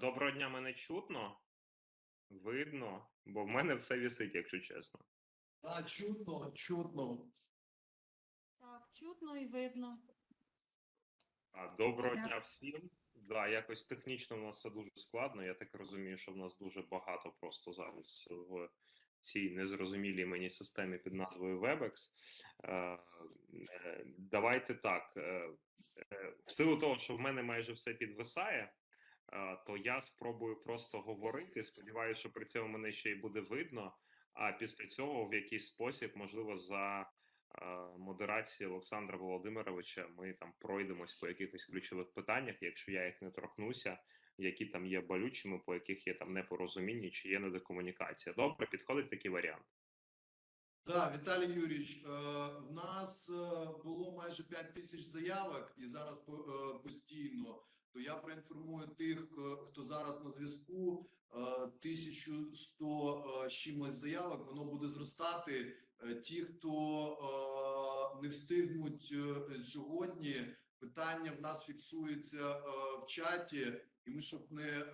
Доброго дня, мене чутно? Видно, бо в мене все вісить, якщо чесно. А, чутно, чутно. Так, чутно і видно. А, Доброго дня всім. Да, якось технічно у нас все дуже складно. Я так розумію, що в нас дуже багато просто зараз в цій незрозумілій мені системі під назвою Webex. Е, е, Давайте так. е, е, В силу того, що в мене майже все підвисає, то я спробую просто говорити. Сподіваюся, що при цьому мене ще й буде видно. А після цього в якийсь спосіб, можливо, за е, модерації Олександра Володимировича ми там пройдемось по якихось ключових питаннях, якщо я їх не торкнуся, які там є болючими, по яких є там непорозуміння чи є недокомунікація. Добре, підходить такий варіант. Так, Віталій Юрійович, е, в нас е, було майже 5 тисяч заявок і зараз е, постійно. То я проінформую тих, е, хто зараз на зв'язку. е, 1100 е, чимось заявок, воно буде зростати. Е, Ті, хто е, не встигнуть е, сьогодні, питання в нас фіксується е, в чаті, і ми щоб не, е,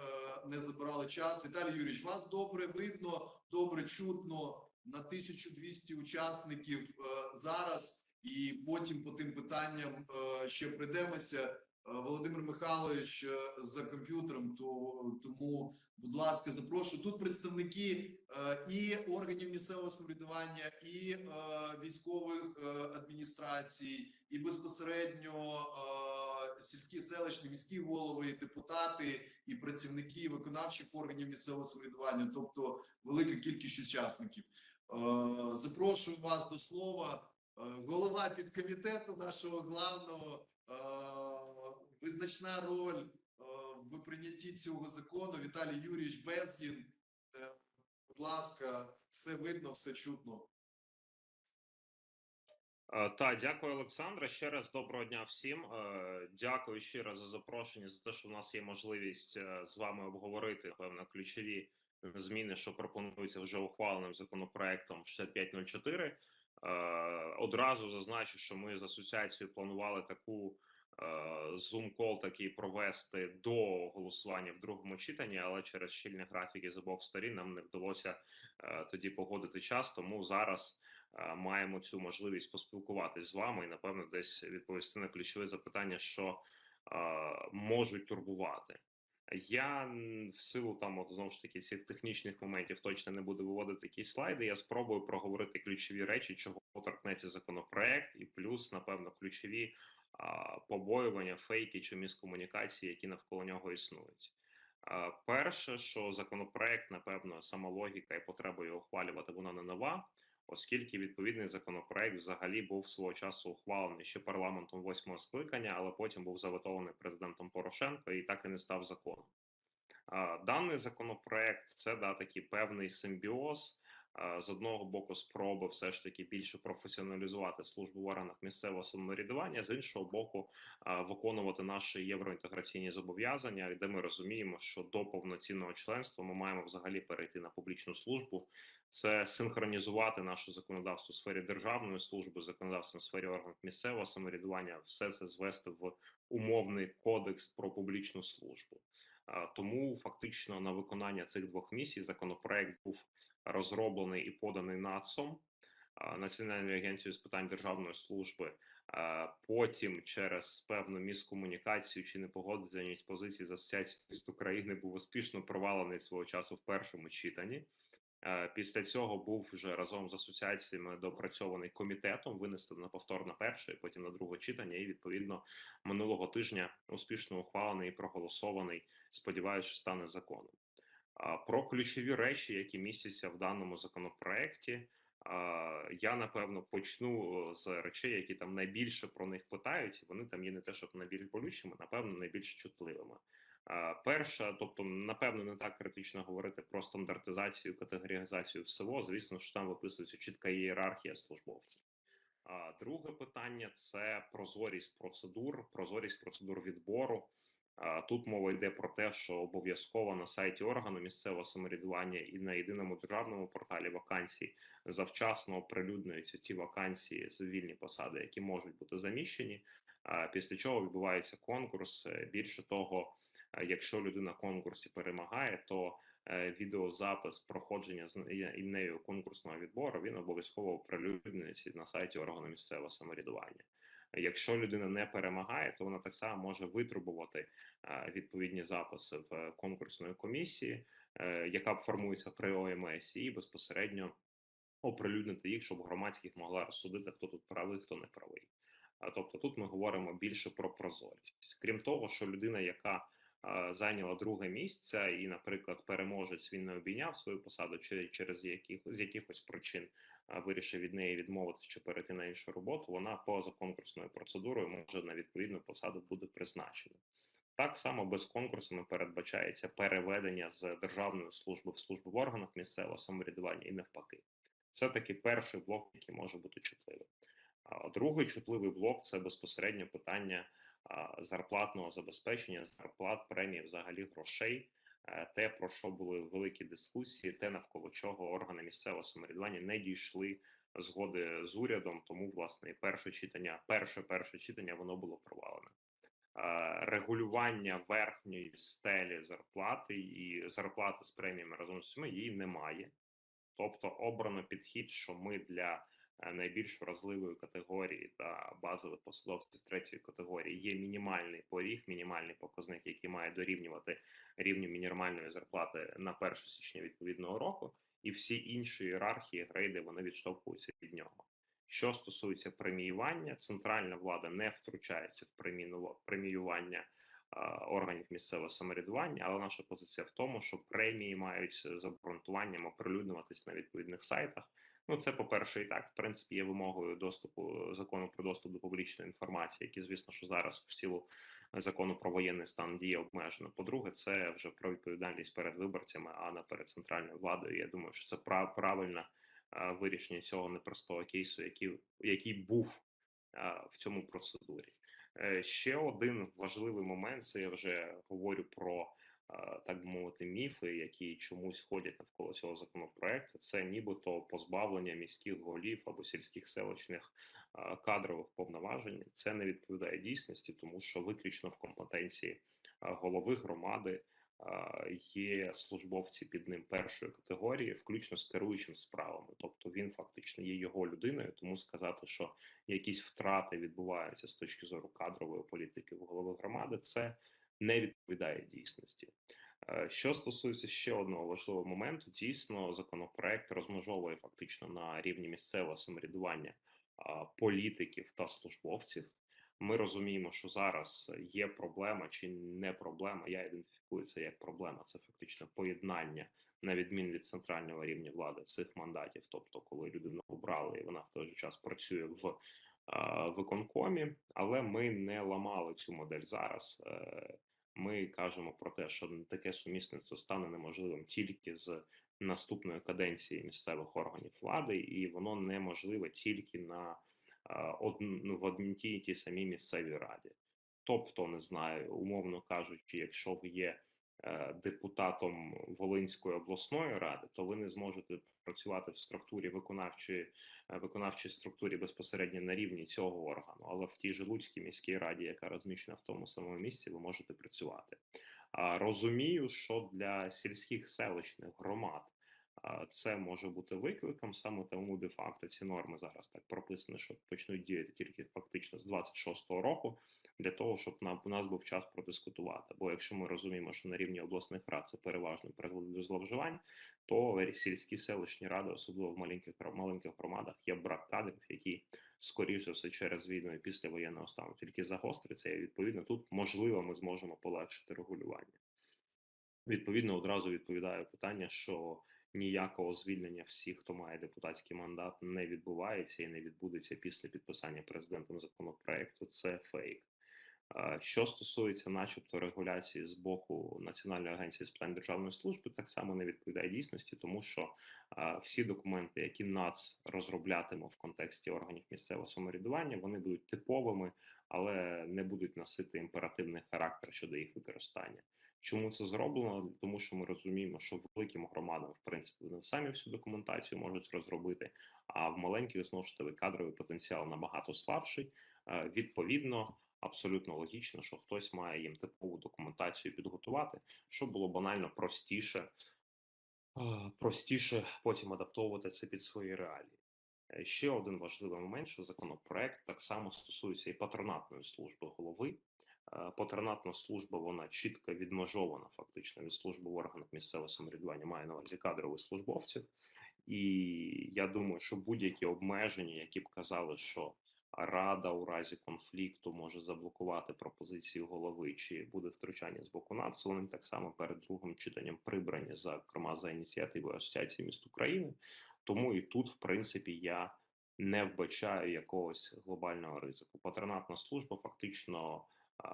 не забирали час. Віталій Юрійович, вас добре видно, добре чутно на 1200 учасників е, зараз, і потім по тим питанням е, ще прийдемося. Е, Володимир Михайлович е, за комп'ютером, то тому, будь ласка, запрошую. Тут представники е, і органів місцевого самоврядування, і військових адміністрацій, і безпосередньо сільські селищні міські голови, і депутати, і працівники виконавчих органів місцевого самоврядування, тобто велика кількість учасників. Запрошую вас до слова. Голова підкомітету нашого главного визначна роль е, в прийнятті цього закону. Віталій Юрійович Безгін. Е, Будь ласка, все видно, все чутно. Е, Та, дякую, Олександра. Ще раз доброго дня всім. Дякую ще раз за запрошення, за те, що в нас є можливість з вами обговорити певно ключові зміни, що пропонуються вже ухваленим законопроектом 6504. Е, Одразу зазначу, що ми з асоціацією планували таку зум-кол такий провести до голосування в другому читанні, але через щільні графіки з обох сторін нам не вдалося е, тоді погодити час. Тому зараз е, маємо цю можливість поспілкуватись з вами і напевно десь відповісти на ключові запитання, що е, можуть турбувати. Я в силу там, от знову ж таки, цих технічних моментів точно не буду виводити якісь слайди. Я спробую проговорити ключові речі, чого торкнеться законопроект, і плюс, напевно, ключові побоювання, фейки чи міскомунікації, які навколо нього існують. Перше, що законопроект, напевно, сама логіка і потреба його ухвалювати, вона не нова, оскільки відповідний законопроект взагалі був свого часу ухвалений ще парламентом восьмого скликання, але потім був заветований президентом Порошенко і так і не став законом. Даний законопроект це да такий певний симбіоз. А, З одного боку, спроби все ж таки більше професіоналізувати службу в органах місцевого самоврядування, з іншого боку, виконувати наші євроінтеграційні зобов'язання, де ми розуміємо, що до повноцінного членства ми маємо взагалі перейти на публічну службу. Це синхронізувати наше законодавство в сфері державної служби, законодавство в сфері органів місцевого самоврядування, все це звести в умовний кодекс про публічну службу. Тому фактично на виконання цих двох місій законопроект був розроблений і поданий НАЦом, Національною агенцією з питань державної служби. Потім через певну міскомунікацію чи непогодженість позицій з асоціації міст України був успішно провалений свого часу в першому читанні. Е, Після цього був вже разом з асоціаціями доопрацьований комітетом, винесений на повторне перше, потім на друге читання. І відповідно минулого тижня успішно ухвалений і проголосований. Сподіваюся, стане законом. Про ключові речі, які містяться в даному законопроекті. Я напевно почну з речей, які там найбільше про них питають. Вони там є не те, щоб найбільш болючими, напевно, найбільш чутливими. А, Перша, тобто, напевно, не так критично говорити про стандартизацію, категоризацію всього. Звісно, що там виписується чітка ієрархія службовців. Друге питання це прозорість процедур, прозорість процедур відбору. Тут мова йде про те, що обов'язково на сайті органу місцевого самоврядування і на єдиному державному порталі вакансій завчасно оприлюднюються ті вакансії з вільні посади, які можуть бути заміщені. Після чого відбувається конкурс. Е, Більше того, Е, Якщо людина в конкурсі перемагає, то е, відеозапис проходження з нею конкурсного відбору він обов'язково оприлюднюється на сайті органу місцевого самоврядування. Якщо людина не перемагає, то вона так само може витребувати е, відповідні записи в конкурсної комісії, е, яка формується при ОМС, і безпосередньо оприлюднити їх, щоб громадськість могла розсудити, хто тут правий, хто не правий. Тобто тут ми говоримо більше про прозорість. Крім того, що людина, яка зайняла друге місце, і, наприклад, переможець він не обійняв свою посаду, чи через яких з якихось причин вирішив від неї відмовитися чи перейти на іншу роботу, вона поза конкурсною процедурою може на відповідну посаду буде призначена. Так само без конкурсами передбачається переведення з державної служби в службу в органах місцевого самоврядування і навпаки. Це таки перший блок, який може бути чутливим. Другий чутливий блок це безпосередньо питання зарплатного забезпечення, зарплат, премій, взагалі грошей. Е, Те, про що були великі дискусії, те навколо чого органи місцевого самоврядування не дійшли згоди з урядом. Тому власне перше читання, перше перше читання воно було провалене. Е, Регулювання верхньої стелі зарплати і зарплати з преміями разом з цими її немає. Тобто обрано підхід, що ми для найбільш вразливої категорії та базових посадовців третьої категорії є мінімальний поріг, мінімальний показник, який має дорівнювати рівню мінімальної зарплати на 1 січня відповідного року, і всі інші ієрархії грейди вони відштовхуються від нього. Що стосується преміювання, центральна влада не втручається в преміювання е, органів місцевого самоврядування, але наша позиція в тому, що премії мають з обґрунтуванням оприлюднюватись на відповідних сайтах. Ну, це по-перше, і так, в принципі, є вимогою доступу закону про доступ до публічної інформації, який, звісно, що зараз в силу закону про воєнний стан діє обмежено. По-друге, це вже про відповідальність перед виборцями, а не перед центральною владою. Я думаю, що це прав- правильне е, вирішення цього непростого кейсу, який, який був е, в цьому процедурі. Е, Ще один важливий момент це я вже говорю про е, так би мовити міфи, які чомусь ходять навколо цього законопроекту. Це нібито позбавлення міських голів або сільських селищних кадрових повноважень. Це не відповідає дійсності, тому що виключно в компетенції голови громади. Є службовці під ним першої категорії, включно з керуючим справами, тобто він фактично є його людиною, тому сказати, що якісь втрати відбуваються з точки зору кадрової політики в голови громади, це не відповідає дійсності. Е, Що стосується ще одного важливого моменту, дійсно законопроект розмежовує фактично на рівні місцевого самоврядування політиків та службовців. Ми розуміємо, що зараз є проблема чи не проблема. Я ідентифікую це як проблема. Це фактично поєднання на відміну від центрального рівня влади цих мандатів. Тобто, коли людину обрали, і вона в той же час працює в виконкомі, але ми не ламали цю модель зараз. Е, Ми кажемо про те, що таке сумісництво стане неможливим тільки з наступної каденції місцевих органів влади, і воно неможливе тільки на ну, в одній тій самій місцевій раді. Тобто, не знаю, умовно кажучи, якщо є депутатом Волинської обласної ради, то ви не зможете працювати в структурі виконавчої е, виконавчій структурі безпосередньо на рівні цього органу, але в тій же Луцькій міській раді, яка розміщена в тому самому місці, ви можете працювати. Розумію, що для сільських селищних громад це може бути викликом. Саме тому де факто ці норми зараз так прописані, що почнуть діяти тільки фактично з 26-го року, для того, щоб нам у нас був час продискутувати. Бо якщо ми розуміємо, що на рівні обласних рад це переважно призводить до зловживань, то сільські селищні ради, особливо в маленьких маленьких громадах, є брак кадрів, які скоріш за все через війну і після воєнного стану тільки загостриться, і відповідно тут можливо ми зможемо полегшити регулювання. Відповідно, одразу відповідаю питання, що ніякого звільнення всіх, хто має депутатський мандат, не відбувається і не відбудеться після підписання президентом законопроекту. Це фейк. Що стосується, начебто, регуляції з боку Національної агенції з питань державної служби, так само не відповідає дійсності, тому що всі документи, які НАЦ розроблятиме в контексті органів місцевого самоврядування, вони будуть типовими, але не будуть носити імперативний характер щодо їх використання. Чому це зроблено? Тому що ми розуміємо, що великим громадам, в принципі, вони самі всю документацію можуть розробити, а в маленьких знову ж таки кадровий потенціал набагато слабший. Е, Відповідно, абсолютно логічно, що хтось має їм типову документацію підготувати, щоб було банально простіше, е, простіше потім адаптовувати це під свої реалії. Е, Ще один важливий момент, що законопроект так само стосується і патронатної служби голови. Е, Патронатна служба вона чітко відмежована фактично від служби в органах місцевого самоврядування, має на увазі кадрових службовців. І я думаю, що будь-які обмеження, які б казали, що рада у разі конфлікту може заблокувати пропозиції голови, чи буде втручання з боку НАЦУ, вони так само перед другим читанням прибрані, зокрема за ініціативою Асоціації міст України. Тому і тут, в принципі, я не вбачаю якогось глобального ризику. Патронатна служба фактично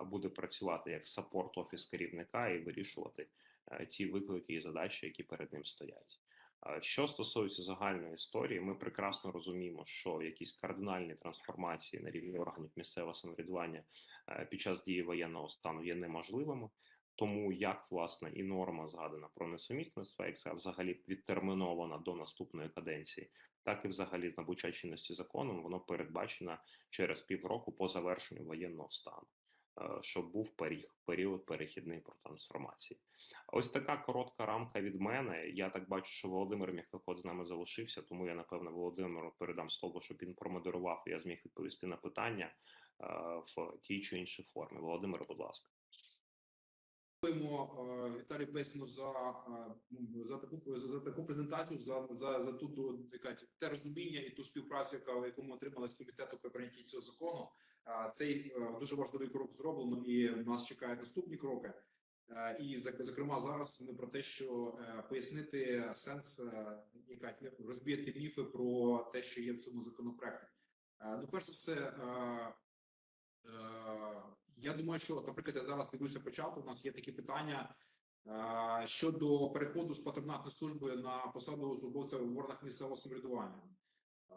буде працювати як саппорт офіс керівника і вирішувати е, ті виклики і задачі, які перед ним стоять. Е, Що стосується загальної історії, ми прекрасно розуміємо, що якісь кардинальні трансформації на рівні органів місцевого самоврядування е, під час дії воєнного стану є неможливими. Тому як власне і норма згадана про несумісництво, як це взагалі відтермінована до наступної каденції, так і взагалі набуття чинності законом, воно передбачено через півроку по завершенню воєнного стану, щоб був періг, період перехідний про трансформації. Ось така коротка рамка від мене. Я так бачу, що Володимир Міхакот з нами залишився, тому я напевно Володимиру передам слово, щоб він промодерував. і Я зміг відповісти на питання е, в тій чи іншій формі. Володимир, будь ласка. Дякуємо е, Віталію Песькіну за, е, за таку за, за таку презентацію, за за, за ту яка те розуміння і ту співпрацю, яка яку ми отримали з комітету при прийнятті цього закону. Е, Цей дуже важливий крок зроблено, і нас чекають наступні кроки. І зокрема зараз ми про те, що пояснити сенс, яка розбіяти міфи про те, що є в цьому законопроекті. Ну, перш за все, Я думаю, що, наприклад, я зараз підуся початку. У нас є такі питання е, щодо переходу з патронатної служби на посаду службовця в органах місцевого самоврядування. Е,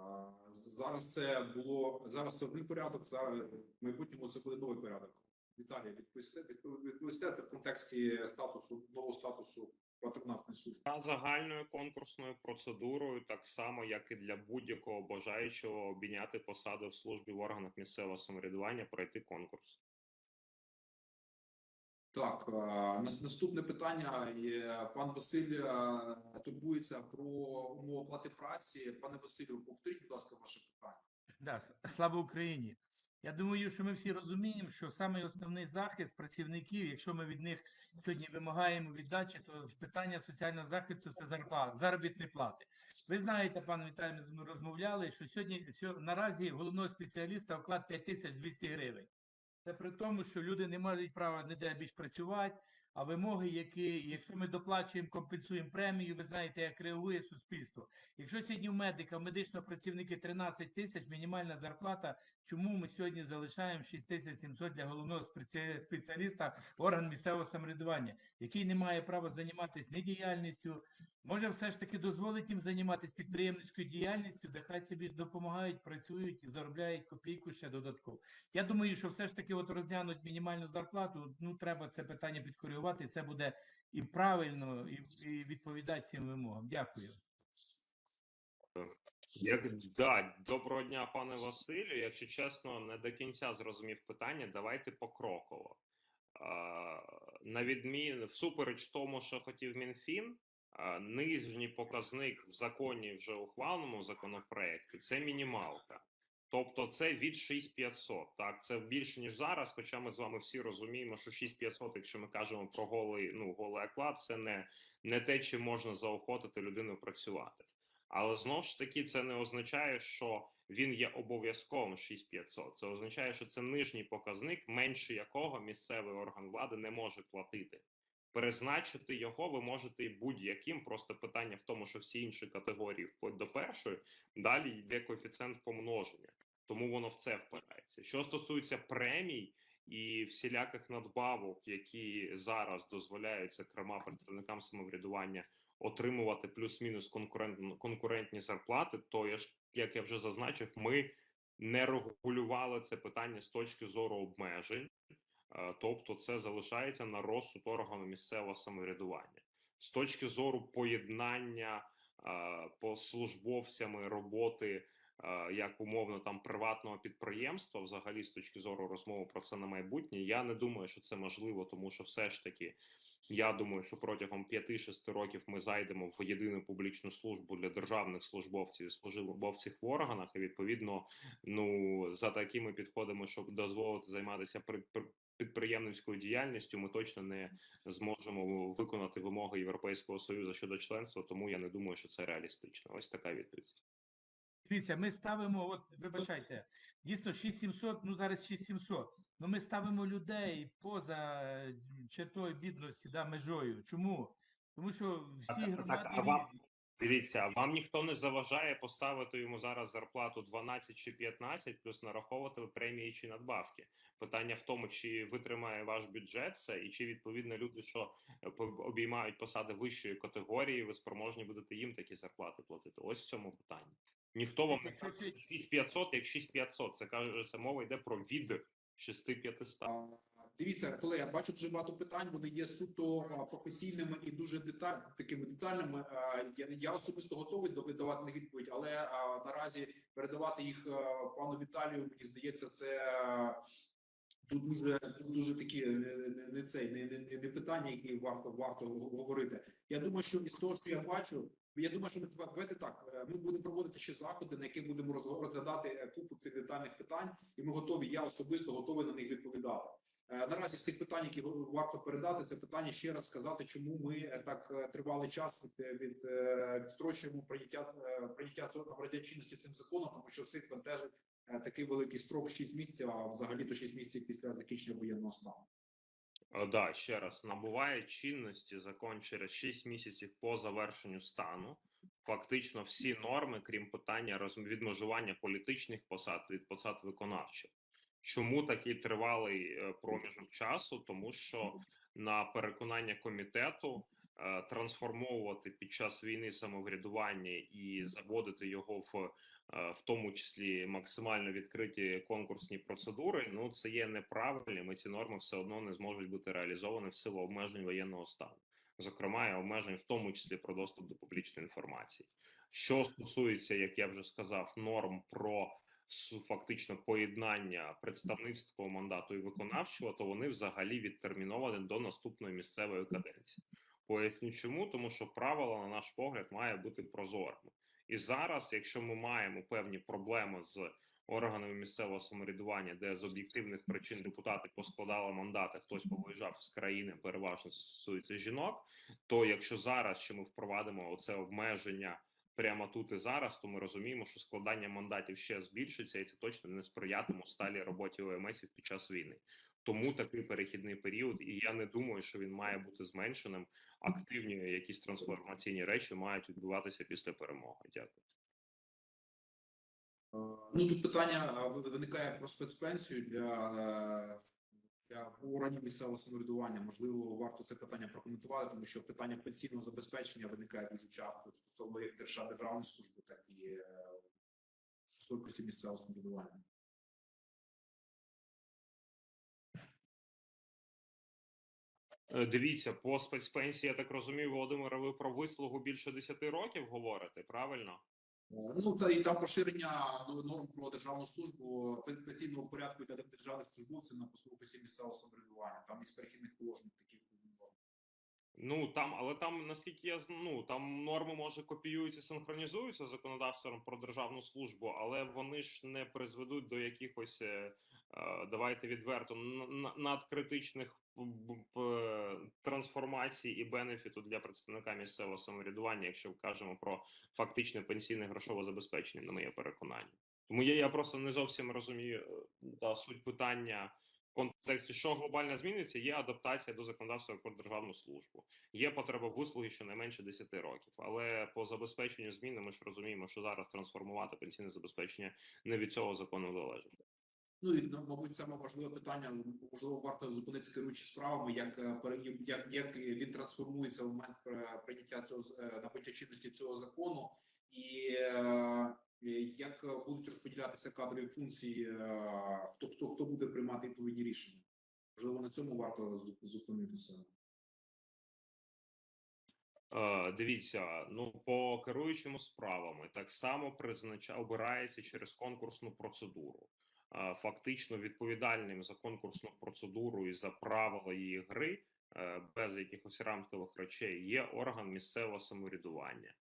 Зараз це було зараз це один порядок. Зараз в майбутньому це буде новий порядок. Віталій, відповісти відповісти це в контексті статусу нового статусу патронатної служби. За загальною конкурсною процедурою, так само як і для будь-якого бажаючого обійняти посаду в службі в органах місцевого самоврядування, пройти конкурс. Так, е, наступне питання. Пан Василь е, турбується про умови оплати праці. Пане Василю, повторіть, будь ласка, ваше питання. Да, слава Україні. Я думаю, що ми всі розуміємо, що саме основний захист працівників, якщо ми від них сьогодні вимагаємо віддачі, то питання соціального захисту це зарплата, заробітні плати. Ви знаєте, пане Віталій, ми розмовляли, що сьогодні сьо- наразі головного спеціаліста оклад 5200 гривень. Це при тому, що люди не мають права ніде більш працювати, а вимоги, які, якщо ми доплачуємо, компенсуємо премію, ви знаєте, як реагує суспільство. Якщо сьогодні у медика, медичного працівники 13 тисяч, мінімальна зарплата, чому ми сьогодні залишаємо 6700 для головного спеціаліста орган місцевого самоврядування, який не має права займатися не діяльністю, може все ж таки дозволить їм займатися підприємницькою діяльністю, де хай собі працюють, працюють і заробляють копійку ще додатково. Я думаю, що все ж таки от розглянуть мінімальну зарплату, ну треба це питання підкоригувати, це буде і правильно, і, і відповідати цим вимогам. Дякую. Як да, доброго дня, пане Василю. Якщо чесно, не до кінця зрозумів питання. Давайте покроково. А, на відмін, всупереч тому, що хотів Мінфін, нижній показник в законі вже ухваленому законопроекті це мінімалка. Тобто це від 6500, так це більше ніж зараз. Хоча ми з вами всі розуміємо, що 6500, якщо ми кажемо про голий, ну голий оклад, це не, не те, чим можна заохотити людину працювати. Але знову ж таки, це не означає, що він є обов'язковим 6500. Це означає, що це нижній показник, менше якого місцевий орган влади не може платити. Перезначити його ви можете і будь-яким. Просто питання в тому, що всі інші категорії, вплоть до першої, далі йде коефіцієнт помноження, тому воно в це впирається. Що стосується премій і всіляких надбавок, які зараз дозволяють, зокрема представникам самоврядування отримувати плюс-мінус конкурент, конкурентні зарплати, то я ж як я вже зазначив, ми не регулювали це питання з точки зору обмежень, Е, тобто це залишається на розсуд органу місцевого самоврядування. З точки зору поєднання е, по службовцями роботи як умовно там приватного підприємства, взагалі з точки зору розмови про це на майбутнє, я не думаю, що це можливо, тому що все ж таки. Я думаю, що протягом 5-6 років ми зайдемо в єдину публічну службу для державних службовців і службовців в органах, і відповідно, ну за такими підходами, щоб дозволити займатися при, при підприємницькою діяльністю, ми точно не зможемо виконати вимоги Європейського союзу щодо членства. Тому я не думаю, що це реалістично. Ось така відповідь. Дивіться, ми ставимо, от вибачайте, дійсно 6700, ну зараз 6700. Ну ми ставимо людей поза е, чертою бідності, да, межою. Чому? Тому що всі громади а вам- різні. Дивіться, а вам ніхто не заважає поставити йому зараз зарплату 12 чи 15, плюс нараховувати премії чи надбавки. Питання в тому, чи витримає ваш бюджет це, і чи відповідно люди, що е, обіймають посади вищої категорії, ви спроможні будете їм такі зарплати платити. Ось в цьому питанні. Ніхто вам не каже це- 6500, як 6500. Це каже, це мова йде про від 6500. А, Дивіться, коли я бачу дуже багато питань, вони є суто професійними і дуже деталь, такими детальними. Я Я, я особисто готовий до- видавати на відповідь, але наразі передавати їх пану Віталію, мені здається, це тут дуже дуже такі не, не, не цей не, не, не питання, які варто варто говорити. Я думаю, що із того, що я бачу, я думаю, що ми давайте так. е, Ми будемо проводити ще заходи, на яких будемо розг- розглядати е, купу цих детальних питань, і ми готові. Я особисто готовий на них відповідати. Е, Наразі з тих питань, які варто передати, це питання ще раз сказати, чому ми е, так е, тривалий час від, від е, відстрочуємо прийняття е, прийняття цього чинності цим законом, тому що всіх бентежить е, такий великий строк 6 місяців, а взагалі то 6 місяців після закінчення воєнного стану. Е, Да, ще раз набуває чинності закон через 6 місяців по завершенню стану. Фактично всі норми, крім питання роз- відмежування політичних посад від посад виконавчих. Чому такий тривалий е, проміжок часу? Тому що на переконання комітету е, трансформовувати під час війни самоврядування і заводити його в е, в тому числі максимально відкриті конкурсні процедури. Ну це є неправильним. і Ці норми все одно не зможуть бути реалізовані в силу обмежень воєнного стану, зокрема і обмежень, в тому числі про доступ до публічної інформації. Що стосується, як я вже сказав, норм про фактично поєднання представницького мандату і виконавчого, то вони взагалі відтерміновані до наступної місцевої каденції. Поясню, чому тому, що правило, на наш погляд, має бути прозорим. І зараз, якщо ми маємо певні проблеми з органами місцевого самоврядування, де з об'єктивних причин депутати поскладали мандати, хтось повиїжджав з країни, переважно стосується жінок. То якщо зараз ще ми впровадимо оце обмеження прямо тут і зараз, то ми розуміємо, що складання мандатів ще збільшиться, і це точно не сприятиме сталій роботі ОМСів під час війни. Тому такий перехідний період, і я не думаю, що він має бути зменшеним. Активні якісь трансформаційні речі мають відбуватися після перемоги. Дякую. Е, Ну тут питання виникає про спецпенсію для, е, для органів місцевого самоврядування. Можливо, варто це питання прокоментувати, тому що питання пенсійного забезпечення виникає дуже часто стосовно як держав державної служби, так і е, місцевого самоврядування. Дивіться, по спецпенсії, я так розумію, Володимире, ви про вислугу більше 10 років говорите, правильно? Е, Ну та і там поширення ну, норм про державну службу пен- пенсійного порядку для державних службовців на послухості місцевого самоврядування. Там із перехідних положень таких. Ну там, але там, наскільки я ну, там норми може копіюються, синхронізуються з законодавством про державну службу, але вони ж не призведуть до якихось, е, е, давайте відверто, надкритичних п- трансформацій і бенефіту для представника місцевого самоврядування, якщо кажемо про фактичне пенсійне грошове забезпечення, на моє переконання. Тому я, я просто не зовсім розумію е, та суть питання в контексті, що глобально зміниться, є адаптація до законодавства про державну службу. Є потреба вислуги щонайменше 10 років, але по забезпеченню зміни ми ж розуміємо, що зараз трансформувати пенсійне забезпечення не від цього закону залежить. Ну і ну, мабуть, саме важливе питання. Можливо, варто зупинитися керуючи справами, як е, як, як він трансформується в момент прийняття цього е, набуття чинності цього закону, і е, як будуть розподілятися кадрові функції, хто хто хто буде приймати відповідні рішення. Можливо, на цьому варто зупинитися. Дивіться, ну по керуючому справами так само признача обирається через конкурсну процедуру. Фактично відповідальним за конкурсну процедуру і за правила її гри, е, без якихось рамкових речей, є орган місцевого самоврядування.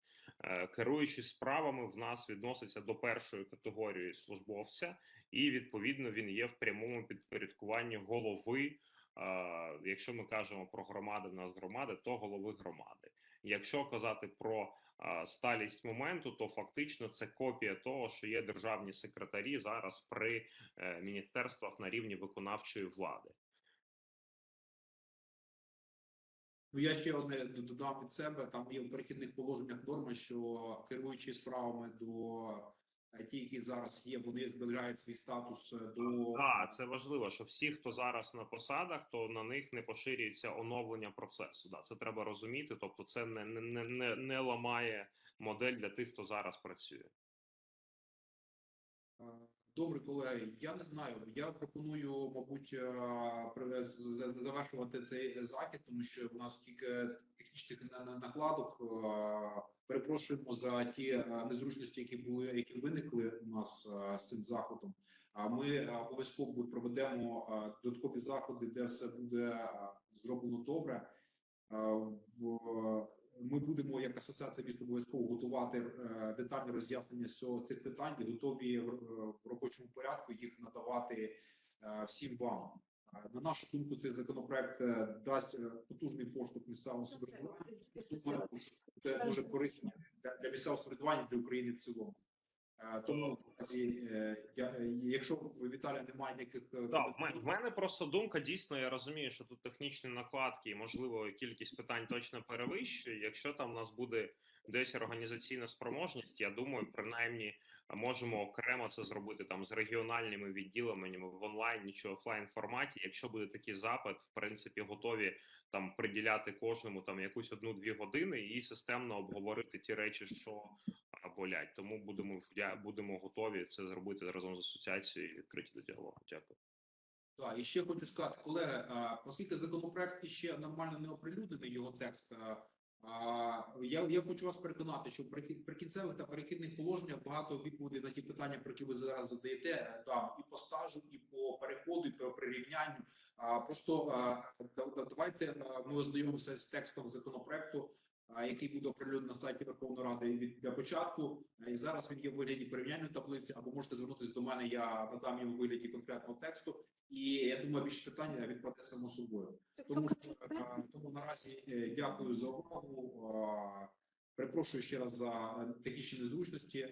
Е, Керуючий справами в нас відноситься до першої категорії службовця, і відповідно він є в прямому підпорядкуванні голови. е, Якщо ми кажемо про громади, в нас громади, то голови громади. Якщо казати про сталість моменту, то фактично це копія того, що є державні секретарі зараз при е, міністерствах на рівні виконавчої влади. Ну, я ще одне додав від себе. Там є в перехідних положеннях норма, що керуючи справами до ті, які зараз є, вони зберігають свій статус е, до Так, це важливо, що всі, хто зараз на посадах, то на них не поширюється оновлення процесу. Да, це треба розуміти. Тобто, це не, не, не, не, не ламає модель для тих, хто зараз працює. Е, Добре, колеги. Я не знаю. Я пропоную, мабуть, е, завершувати цей захід, тому що в нас кілька технічних на- на- накладок. Перепрошуємо за ті е, незручності, які були, які виникли у нас е, з цим заходом. А ми е, обов'язково проведемо додаткові заходи, де все буде зроблено добре. Ми будемо як асоціація міст обов'язково готувати е, детальні роз'яснення з цих питань і готові в, робочому порядку їх надавати всім вам. Е, На нашу думку, цей законопроект е, дасть е, потужний поштовх місцевому самоврядуванню. Це дуже корисно для, місцевого самоврядування для України в цілому. Тому я- якщо ви Віталія немає ніяких Да, в мене просто думка дійсно. Я розумію, що тут технічні накладки і можливо кількість питань точно перевищує. Якщо там у нас буде десь організаційна спроможність, я думаю, принаймні можемо окремо це зробити там з регіональними відділеннями в онлайн чи офлайн форматі. Якщо буде такий запит, в принципі, готові там приділяти кожному там якусь одну-дві години і системно обговорити ті речі, що болять. Тому будемо будемо готові це зробити разом з асоціацією і відкриті до діалогу. Дякую. Так, і ще хочу сказати, колеги, оскільки законопроект ще нормально не оприлюднений, його текст. Я, я хочу вас переконати, що при прикінцевих та перехідних положеннях багато відповідей на ті питання, про які ви зараз задаєте, е, там і по стажу, і по переходу, і по прирівнянню. А, Просто да- давайте ми ознайомимося з текстом законопроекту, який буде оприлюднений на сайті Верховної Ради від для початку. І зараз він є в вигляді порівняльної таблиці, або можете звернутися до мене. Я надам йому в вигляді конкретного тексту. І я думаю, більше питання відпаде само собою. Тому що е, тому наразі е, дякую за увагу. Перепрошую ще раз за технічні незручності.